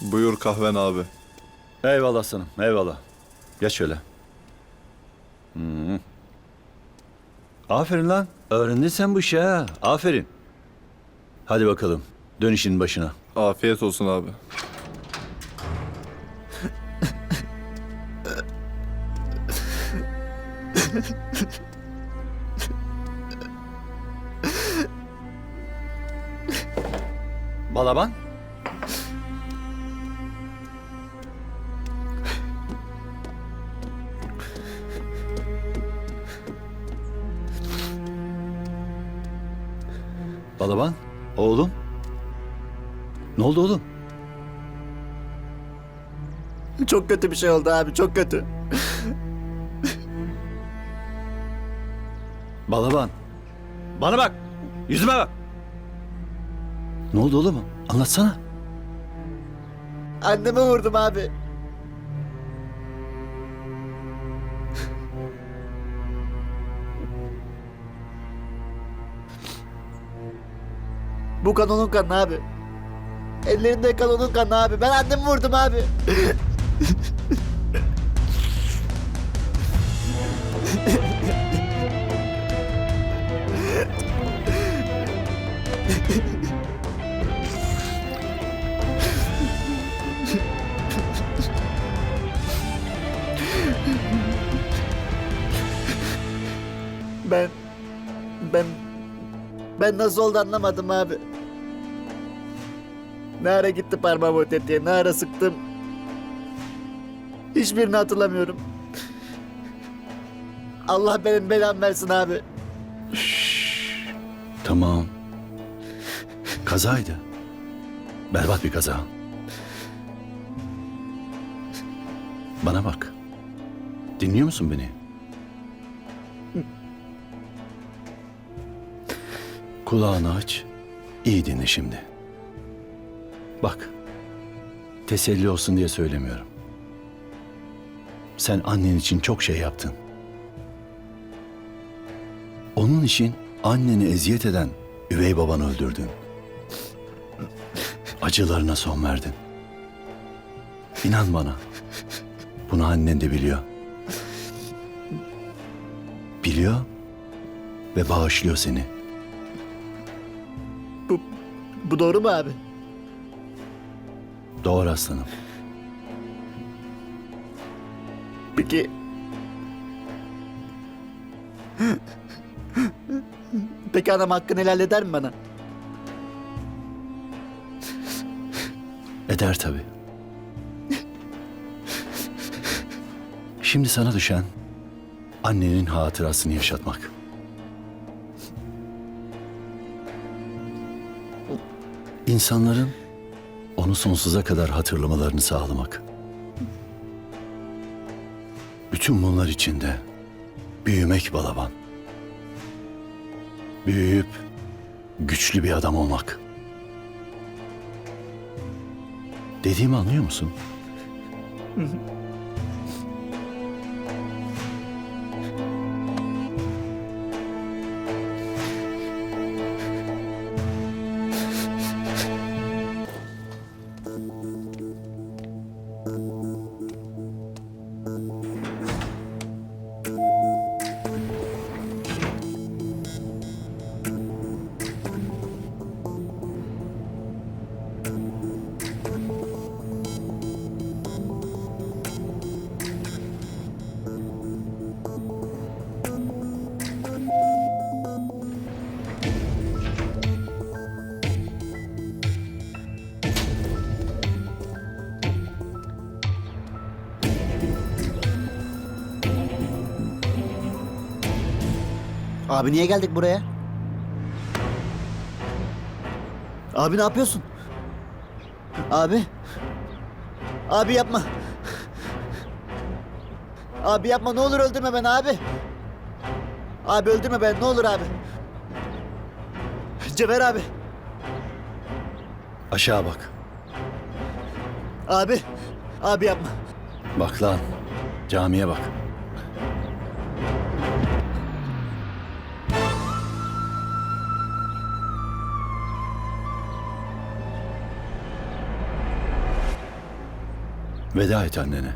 Buyur kahven abi. Eyvallah sanım, eyvallah. Geç şöyle. Hmm. Aferin lan. Öğrendin sen bu işi ha. Aferin. Hadi bakalım. Dön işin başına. Afiyet olsun abi. Balaban. Balaban, oğlum. Ne oldu oğlum? Çok kötü bir şey oldu abi çok kötü. Balaban. Bana bak. Yüzüme bak. Ne oldu oğlum? Anlatsana. Annemi vurdum abi. Bu kanonun kanı abi. Ellerinde kanonun kanı abi. Ben annemi vurdum abi. Ben... Ben... Ben nasıl oldu anlamadım abi. Ne ara gitti parmağım o tetiğe, ne ara sıktım. Hiçbirini hatırlamıyorum. Allah benim belamı versin abi. Tamam. Kazaydı. Berbat bir kaza. Bana bak. Dinliyor musun beni? Kulağını aç. İyi dinle şimdi. Bak. Teselli olsun diye söylemiyorum. Sen annen için çok şey yaptın. Onun için anneni eziyet eden üvey babanı öldürdün. Acılarına son verdin. İnan bana. Bunu annen de biliyor. Biliyor ve bağışlıyor seni. Bu, bu doğru mu abi? Doğru aslanım. Peki... Peki anam hakkını helal eder mi bana? Eder tabii. Şimdi sana düşen annenin hatırasını yaşatmak. İnsanların onu sonsuza kadar hatırlamalarını sağlamak. Bütün bunlar içinde büyümek balaban. Büyüyüp güçlü bir adam olmak. Dediğimi anlıyor musun? Abi niye geldik buraya? Abi ne yapıyorsun? Abi. Abi yapma. Abi yapma ne olur öldürme beni abi. Abi öldürme beni ne olur abi. Cever abi. Aşağı bak. Abi. Abi yapma. Bak lan. Camiye bak. Veda et annene.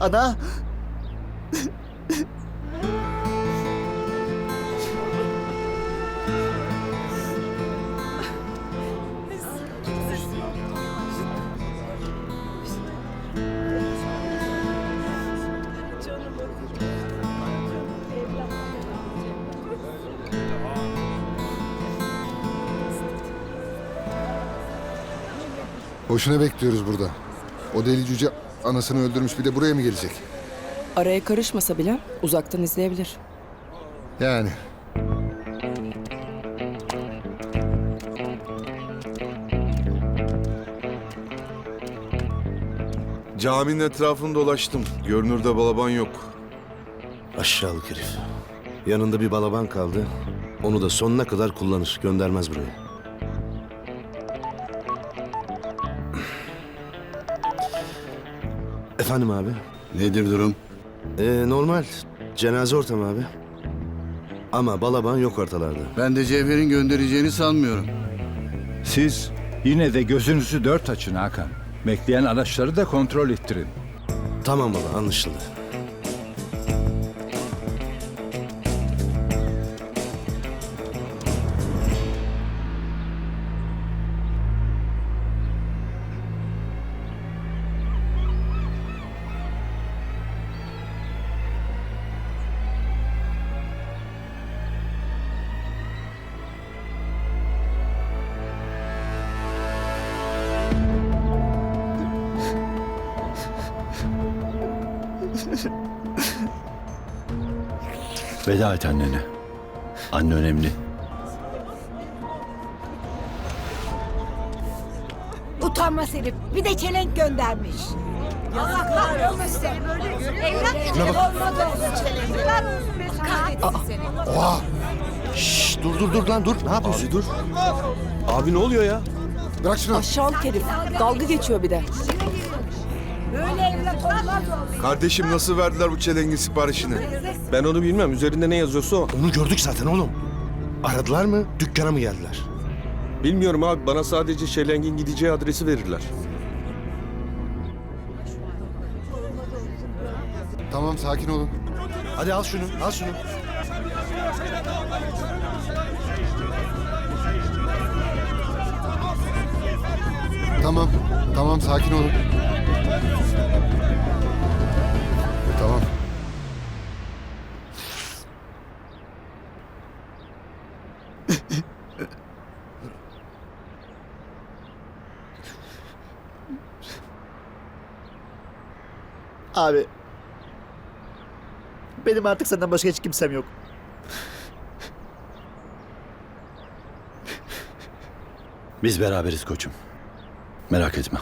Ana. Boşuna bekliyoruz burada. O deli cüce anasını öldürmüş bir de buraya mı gelecek? Araya karışmasa bile uzaktan izleyebilir. Yani. Caminin etrafını dolaştım. Görünürde balaban yok. Aşağılık herif. Yanında bir balaban kaldı. Onu da sonuna kadar kullanır. Göndermez buraya. Efendim abi? Nedir durum? Ee, normal. Cenaze ortamı abi. Ama balaban yok ortalarda. Ben de Cevher'in göndereceğini sanmıyorum. Siz yine de gözünüzü dört açın Hakan. Bekleyen araçları da kontrol ettirin. Tamam baba anlaşıldı. Veda et annene. Anne önemli. Utanmaz herif. Bir de çelenk göndermiş. Allah kahretsin seni böyle. Evlat bak. Olmadı olsun çelenk. Kahretsin seni. Oha! Şşş dur dur dur lan dur. Ne yapıyorsun? Abi dur. Abi ne oluyor ya? Bırak şunu. Aşağılık herif. Dalga geçiyor bir de. Böyle olsun. Kardeşim nasıl verdiler bu çelengin siparişini? Ben onu bilmem. Üzerinde ne yazıyorsa o. Onu gördük zaten oğlum. Aradılar mı? Dükkana mı geldiler? Bilmiyorum abi. Bana sadece Şeleng'in gideceği adresi verirler. Tamam sakin olun. Hadi al şunu, al şunu. Tamam. Tamam sakin olun. Abi. Benim artık senden başka hiç kimsem yok. Biz beraberiz koçum. Merak etme.